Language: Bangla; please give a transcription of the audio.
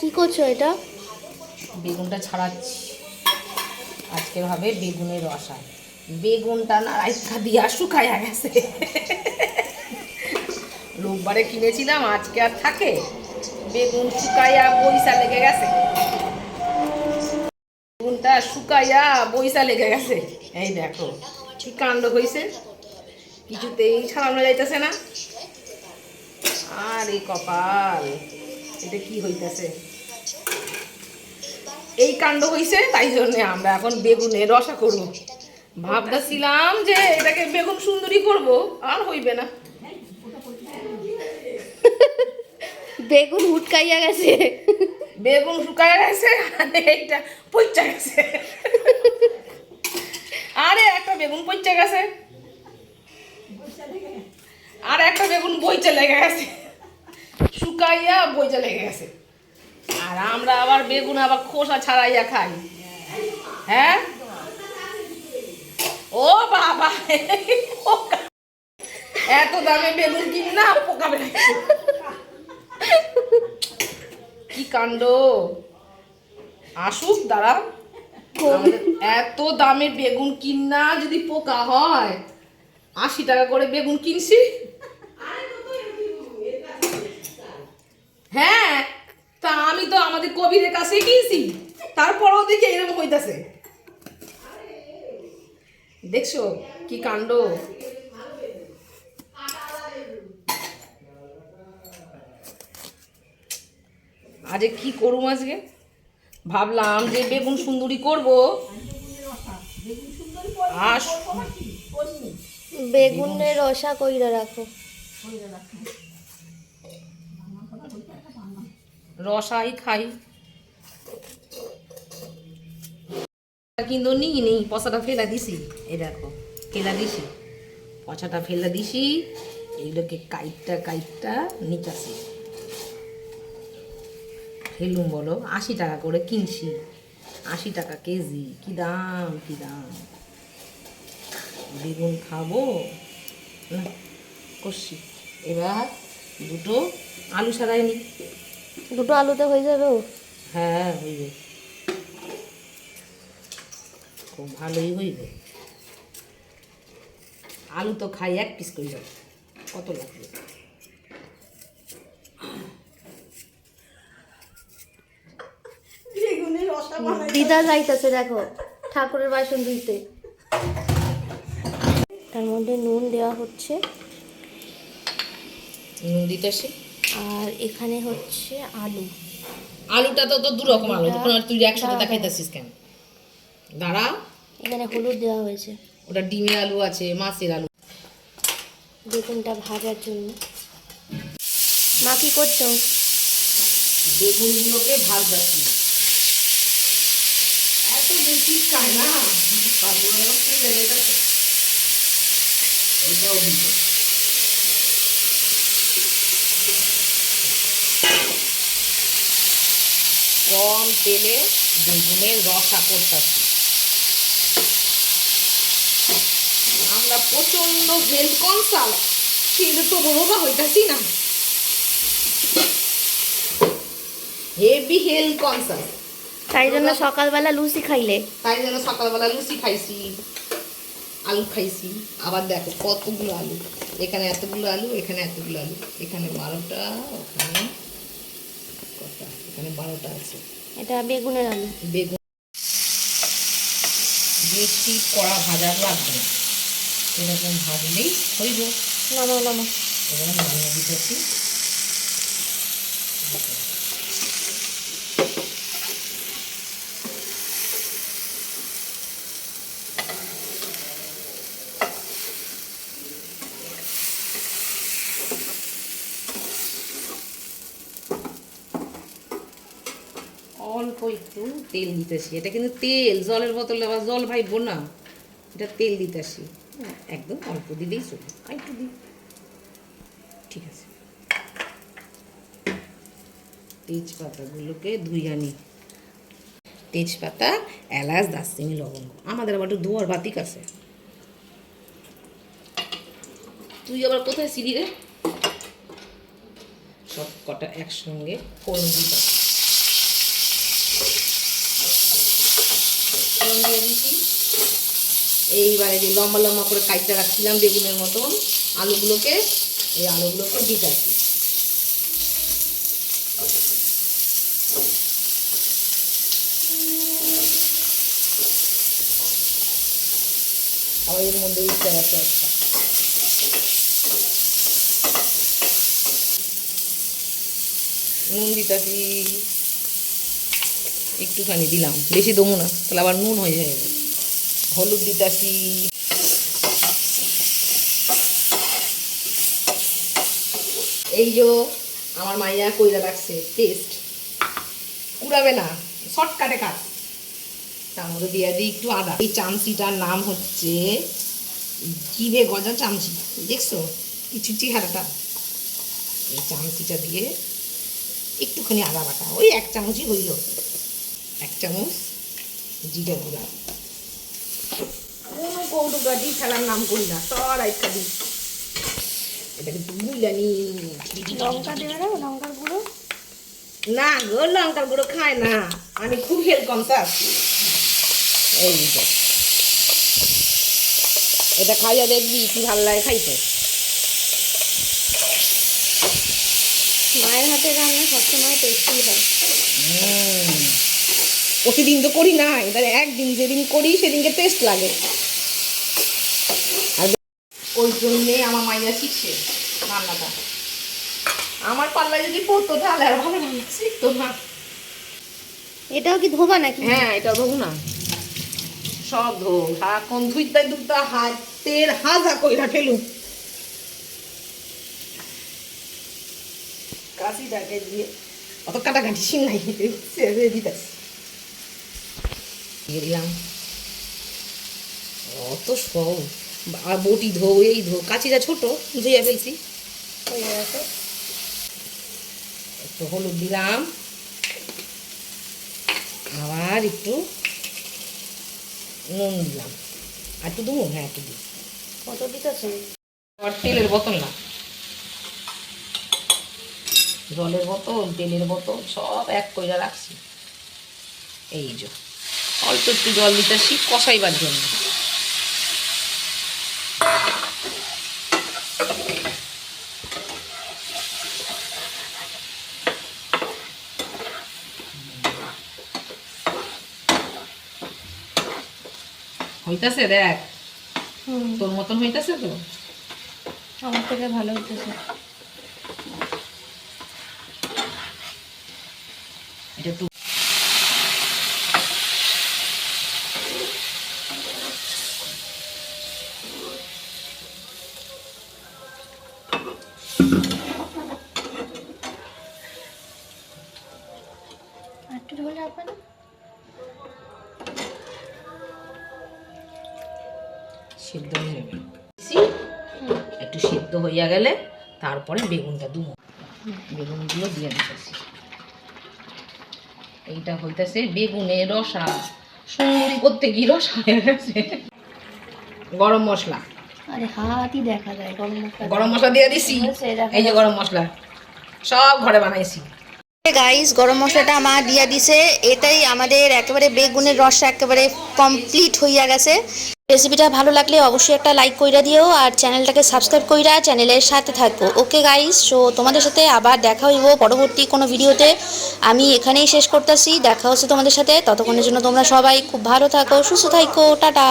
কি করছ এটা? বেগুনটা ছাড়াচ্ছি। আজকে হবে বেগুনের রসা বেগুনটা না রাইখা দিয়া শুকাইয়া গেছে। রোববারে কিনেছিলাম, আজকে আর থাকে। বেগুন শুকাইয়া বইসা লেগে গেছে। বেগুনটা শুকাইয়া বইসা লেগে গেছে। এই দেখো, কি কাণ্ড হয়েছে কিছুতেই ছাড়ানো যাইতেছে না। আর এই কপাল। এটা কি হইতাছে? এই কাণ্ড হইছে তাই জন্য আমরা এখন বেগুনের রসা করব। ভাবতেছিলাম যে এটাকে বেগুন সুন্দরী করব আর হইবে না। বেগুন হুটকাইয়া গেছে। বেগুন শুকায় গেছে আর এইটা পচা গেছে। আরে একটা বেগুন পচা গেছে। আর একটা বেগুন বইচা লেগে গেছে। শুকাইয়া বইচা লেগে গেছে। আর আমরা আবার বেগুন, আবার খোসা ছাড়াইয়া খাই। হ্যাঁ? ও বাবা, এত দামে বেগুন কিন না, পোকা কি কাণ্ড? আসুক দাঁড়া এত দামে বেগুন কিনা যদি পোকা হয়, আশি টাকা করে বেগুন কিনছি। হ্যাঁ তা আমি তো আমাদের কবিরের কাছে গিয়েছি। তারপরেও দেখি এরকম হইতাছে। দেখছ কি কাণ্ড? আজকে কি করুম আজকে? ভাবলাম যে বেগুন সুন্দরী করব। আর বেগুনের রসা কইরা রাখো। রসাই খাই। কিন্তু নিই নি, পচাটা ফেলা দিছি। এই দেখো, ফেলা দিছি। পচাটা ফেলা দিছি। এইগুলোকে কাইটটা কাইটটা নিচাছি ফেলুম বলো, আশি টাকা করে কিনছি। আশি টাকা কেজি, কি দাম কি দাম? বেগুন খাব? না, করছি। এবার দুটো আলু সারাই নি। দুটো আলুতে হয়ে যাবে ও? হ্যাঁ হইবে খুব ভালোই হইবে। আলু তো খাই এক পিস করে যাবে। কত লাগবে? দিদা যাইতেছে দেখো ঠাকুরের বাসন ধুইতে। তার মধ্যে নুন দেওয়া হচ্ছে। নুন দিতে আসি আর এখানে হচ্ছে আলু। আলুটা তো তো দু রকম আলু তখন আর তুই একসাথে দেখাইতেছিস কেন? দাঁড়া। এখানে হলুদ দেওয়া হয়েছে। ওটা ডিমের আলু আছে মাছের আলু। বেগুনটা ভাজার জন্য। মা কি করছ? বেগুনগুলোকে ভাজতেছি এত বেশি খায় না। যাবে এটা তো। এটাও দিত কম তেলে বেগুনের রসা করতেছি আমরা প্রচণ্ড হেলথ কনসাল কিন্তু তো রোগা হইতাছি না। হেভি হেলথ কনসাস তাই জন্য সকালবেলা লুচি খাইলে। তাই জন্য সকালবেলা লুচি খাইছি আলু খাইছি। আবার দেখো কতগুলো আলু এখানে এতগুলো আলু এখানে এতগুলো আলু এখানে বারোটা ওখানে এখানে বারোটা আছে। এটা বেগুনের আলু। বেগুন বেশি কড়া ভাজা লাগবে না। এরকম ভাজলেই হইব। নামাও নামাও। এবার নামিয়ে দিতেছি অল্প তেল দিতেছি এটা কিন্তু তেল জলের বোতলে আবার জল ভাইবো না। এটা তেল দিতেছি হ্যাঁ, একদম অল্প দিলেই চলবে আর একটু দিই। ঠিক আছে। তেজপাতাগুলোকে ধুইয়া নিই তেজপাতা এলাচ দারচিনি লবঙ্গ। আমাদের আবার একটু দুয়ার বাতিক আছে। তুই আবার কোথায় সিঁড়ি রে? সব কটা একসঙ্গে ফোড়ন দিতে ফোড়ন দিয়ে দিছি। এইবারে যে লম্বা লম্বা করে কাইটটা রাখছিলাম বেগুনের মতন, আলুগুলোকে, এই আলুগুলোকে দিতেছি আবার এর মধ্যে উঠতে আছে একটা নুন দিতেছি। একটুখানি দিলাম। বেশি দমু না, তাহলে আবার নুন হয়ে যাবে। হলুদ দিতেছি। এই যে আমার মাইয়া কইরা রাখছে টেস্ট উড়াবে না শর্টকাটে কাজ তার মধ্যে দিয়ে দিই একটু আদা। এই চামচিটার নাম হচ্ছে জিভে গজা চামচি, দেখছ? কিছু চেহারাটা। এই চামচিটা দিয়ে একটুখানি আদা বাটা। ওই এক চামচই হইল। এক চামচ জিরা গুঁড়া। কোনো কৌটো গাড়ি খেলার নাম করি না সর একটা দিই এটাকে বুঝলানি লঙ্কা দেবে না লঙ্কার গুঁড়ো। না গো লঙ্কার গুঁড়ো খায় না। আমি খুব হেলথ কনসাস এই যে। এটা খাইয়া দেখবি কি ভালো লাগে খাইতে। মায়ের হাতে রান্না সবসময় টেস্টি হয়। হুম। প্রতিদিন তো করি না এবারে একদিন যেদিন করি সেদিনকে টেস্ট লাগে। আর ওই জন্যে আমার মাইয়া শিখছে রান্নাটা। আমার পাল্লায় যদি পড়তো তাহলে আর ভালো শিখতো না। এটাও কি ধোবা নাকি? হ্যাঁ এটা ধোবো না। সব ধো সারাক্ষণ ধুইতে ধুইতে হাতের হাজা কইরা ফেলু। কাশিটাকে দিয়ে অত কাটাকাটি সিং নাই দিলাম অত সব আর বটি ধো এই ধো কাচিটা ছোট ধুইয়া ফেলছি। একটু হলুদ দিলাম। আবার একটু নুন দিলাম। আর একটু দেবো হ্যাঁ একটু দিই কত দিতেছে? আর তেলের বোতল না। জলের বোতল তেলের বোতল সব এক কইরা রাখছি। এই যে। অল্প একটু জল দিতেছি কষাইবার জন্য। হইতাছে দেখ। তোর মতন হইতাছে তো? আমার থেকে ভালো হইতেছে। এটা একটু সিদ্ধ হয়ে যাবে। একটু সিদ্ধ হইয়া গেলে তারপরে বেগুনটা দুমো বেগুনগুলো দিয়ে দিতেছি। এইটা হইতেছে বেগুনের রসা। সুন্দরী করতে কি রসা হয়ে গেছে? গরম মশলা। আরে হাতই দেখা যায় গরম মশলা। গরম মশলা দিয়ে দিছি। এই যে গরম মশলা। সব ঘরে বানাইছি। গাইস গরম মশলাটা মা দিয়া দিছে। এটাই আমাদের একেবারে বেগুনের রসটা একেবারে কমপ্লিট হইয়া গেছে। রেসিপিটা ভালো লাগলে অবশ্যই একটা লাইক কইরা দিও আর চ্যানেলটাকে সাবস্ক্রাইব কইরা চ্যানেলের সাথে থাকো। ওকে গাইস সো তোমাদের সাথে আবার দেখা হইব পরবর্তী কোনো ভিডিওতে আমি এখানেই শেষ করতেছি, দেখা হচ্ছে তোমাদের সাথে। ততক্ষণের জন্য তোমরা সবাই খুব ভালো থাকো, সুস্থ থাকো টাটা।